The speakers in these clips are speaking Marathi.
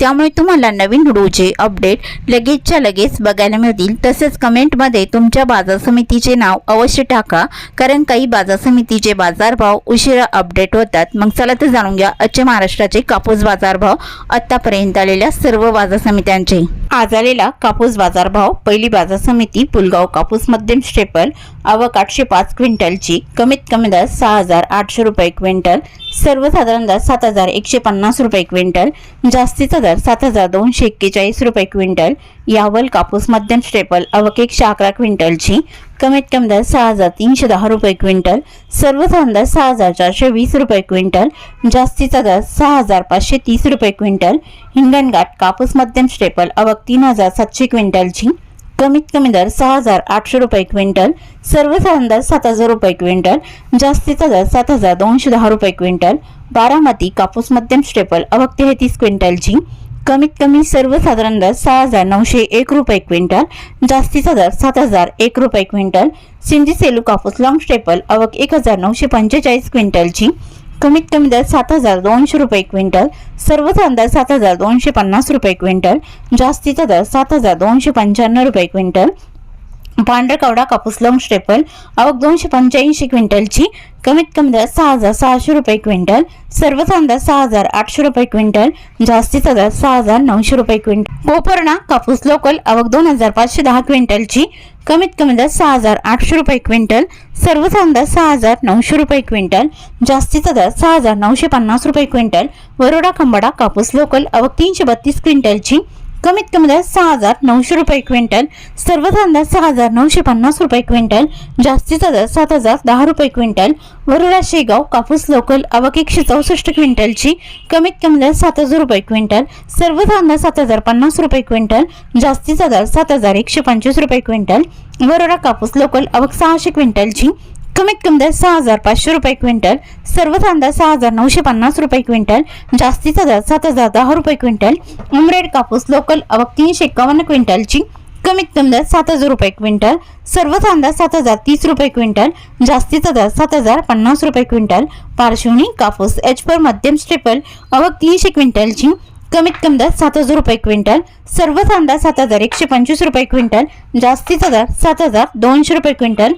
त्यामुळे तुम्हाला नवीन रूचे अपडेट लगेचच्या लगेच बघायला मिळतील. तसेच कमेंटमध्ये तुमच्या बाजार समितीचे नाव अवश्य टाका कारण काही बाजार समितीचे बाजारभाव उशिरा अपडेट होतात. मग चला तर जाणून घ्या आजचे महाराष्ट्राचे कापूस बाजारभाव आत्तापर्यंत आलेल्या सर्व बाजार समित्यांचे. आज आलेला कापूस बाजारभाव पहिली बाजार समिती पुलगाव कापूस मध्यम स्टेपल आवक आठशे पाच क्विंटलची कमीत कमी दर सहा हजार आठशे रुपये क्विंटल सर्वसाधारण दर सात हजार एकशे पन्नास रुपये क्विंटल जास्तीचा दर सात हजार दोनशे एक्केचाळीस रुपये क्विंटल यावल कापूस मध्यम स्टेपल आवक एकशे अकरा क्विंटलची कमीत कमी दर सहा हजार तीनशे दहा रुपये क्विंटल. सर्वसाधारण दर सहा हजार चारशे वीस रुपये क्विंटल. जास्तीचा दर सहा हजार पाचशे तीस रुपये क्विंटल. हिंगणघाट कापूस मध्यम स्टेपल अवक तीन हजार सातशे क्विंटलची. कमीत कमी दर सहा हजार आठशे रुपये क्विंटल. सर्वसाधारण दर सात हजार रुपये क्विंटल. जास्तीचा दर सात हजार दोनशे दहा रुपये क्विंटल. बारामती कापूस मध्यम स्टेपल अवक तेहतीस क्विंटलची. कमीत कमी सर्वसाधारण दर सहा हजार नऊशे एक रुपये क्विंटल जास्तीचा दर सात हजार एक रुपये क्विंटल सिंधी सेलू कापूस लॉंग स्टेपल अवक एक हजार नऊशे पंचेचाळीस क्विंटलची कमीत कमी दर सात हजार दोनशे रुपये क्विंटल सर्वसाधारण दर सात हजार दोनशे पन्नास रुपये क्विंटल जास्तीचा दर सात हजार दोनशे पंच्याण्णव रुपये क्विंटल पांढरा कवडा कापूस लॉंग स्टेपल आवक दोनशे पंच्याऐंशी क्विंटलची कमीत कमी दर सहा हजार सहाशे रुपये क्विंटल सर्वसाधारण अंदाज सहा हजार आठशे रुपये क्विंटल जास्तीचा दर सहा हजार नऊशे रुपये क्विंटल. कोपर्णा कापूस लोकल आवक दोन हजार पाचशे दहा क्विंटलची कमीत कमी दर सहा हजार आठशे रुपये क्विंटल सर्वसाधारण अंदाज सहा हजार नऊशे रुपये क्विंटल जास्तीचा दर सहा हजार नऊशे पन्नास रुपये क्विंटल वरोडा खंबाडा कापूस लोकल आवक तीनशे बत्तीस क्विंटलची कमीत कमी दर सहा हजार नऊशे रुपये क्विंटल सर्वसाधारण दर सहा हजार नऊशे पन्नास रुपये क्विंटल जास्तीचा दर सात हजार दहा रुपये क्विंटल वरोडा शेगाव कापूस लोकल आवक एकशे चौसष्ट क्विंटलची कमीत कमी दर सात हजार रुपये क्विंटल सर्वसाधारण दर सात हजार पन्नास रुपये क्विंटल जास्तीचा दर सात हजार एकशे पंचवीस रुपये क्विंटल वरोडा कापूस लोकल आवक सहाशे क्विंटलची कमीत कमी दर सहा हजार पाचशे रुपये क्विंटल सर्व कांदा सहा हजार नऊशे पन्नास रुपये क्विंटल जास्तीचा दर सात हजार दहा रुपये क्विंटल उमरेड कापूस लोकल अवक तीनशे एकावन्न क्विंटलची कमीत कमी दर सात हजार रुपये क्विंटल सर्व कांदा सात हजार तीस रुपये क्विंटल जास्तीचा दर सात हजार पन्नास रुपये क्विंटल पार्श्वनी कापूस एच पर मध्यम स्टेपल अवक तीनशे क्विंटलची कमीत कमी दर सात हजार रुपये क्विंटल सर्व कांदा सात हजार एकशे पंचवीस रुपये क्विंटल जास्तीचा दर सात हजार दोनशे रुपये क्विंटल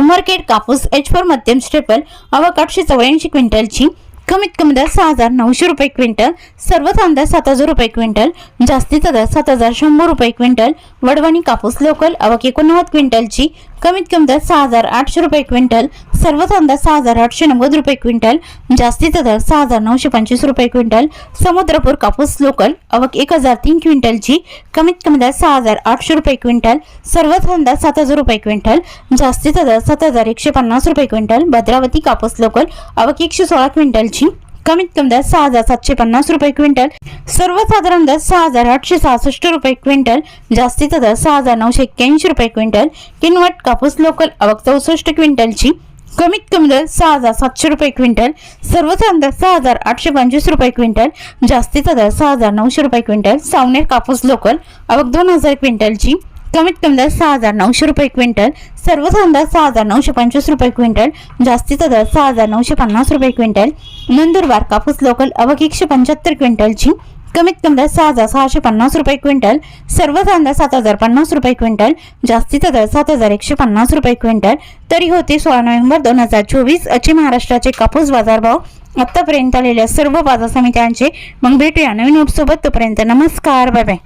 उमरखेड कापूस एच फोर मध्यम स्टेपल आवक आठशे चौऱ्याऐंशी क्विंटलची कमीत कमी दर सहा हजार नऊशे रुपये क्विंटल सर्व दर सात हजार रुपये क्विंटल जास्तीचा दर सात हजार शंभर रुपये क्विंटल वडवणी कापूस लोकल अवक एकोणनव्वद क्विंटलची कमीत कमी दर सहा हजार आठशे रुपये क्विंटल सर्व दर सहा हजार आठशे नव्वद रुपये क्विंटल जास्तीचा दर सहा हजार नऊशे पंचवीस रुपये क्विंटल समुद्रपूर कापूस लोकल अवक एक हजार तीन क्विंटलची कमीत कमी दर सहा हजार आठशे रुपये क्विंटल सर्व दर सात हजार रुपये क्विंटल जास्तीचा दर सात हजार एकशे पन्नास रुपये क्विंटल भद्रावती कापूस लोकल अवक एकशे सोळा क्विंटलची. कमीत कमी दर सहा हजार सातशे पन्नास रुपये क्विंटल. सर्वसाधारण दर सहा हजार आठशे सहासष्ट रुपये क्विंटल. जास्तीचा दर सहा हजार नऊशे एक्क्याऐंशी रुपये क्विंटल. किनवट कापूस लोकल आवक चौसष्ट क्विंटलची. कमीत कमी दर सहा हजार सातशे रुपये क्विंटल. सर्वसाधारण दर सहा हजार आठशे पंचवीस रुपये क्विंटल. जास्तीचा दर सहा हजार नऊशे रुपये क्विंटल. सावनेर कापूस लोकल आवक दोन हजार क्विंटलची. कमीत कमी दर सहा हजार नऊशे रुपये क्विंटल सर्वसाधारण दर सहा हजार नऊशे पंचवीस रुपये क्विंटल जास्तीचा दर सहा हजार नऊशे पन्नास रुपये क्विंटल नंदुरबार कापूस लोकल अवघ एकशे पंच्याहत्तर क्विंटलची कमीत कमी दर सहा हजार सहाशे पन्नास रुपये क्विंटल सर्वसाधारण दर सात हजार पन्नास रुपये क्विंटल जास्तीचा दर सात हजार एकशे पन्नास रुपये क्विंटल तरी होते सोळा नोव्हेंबर दोन हजार चोवीस अचे महाराष्ट्राचे कापूस बाजारभाव आत्तापर्यंत आलेल्या सर्व बाजार समित्यांचे. मग भेटूया नवीन नोटसोबत तोपर्यंत नमस्कार बाय बाय.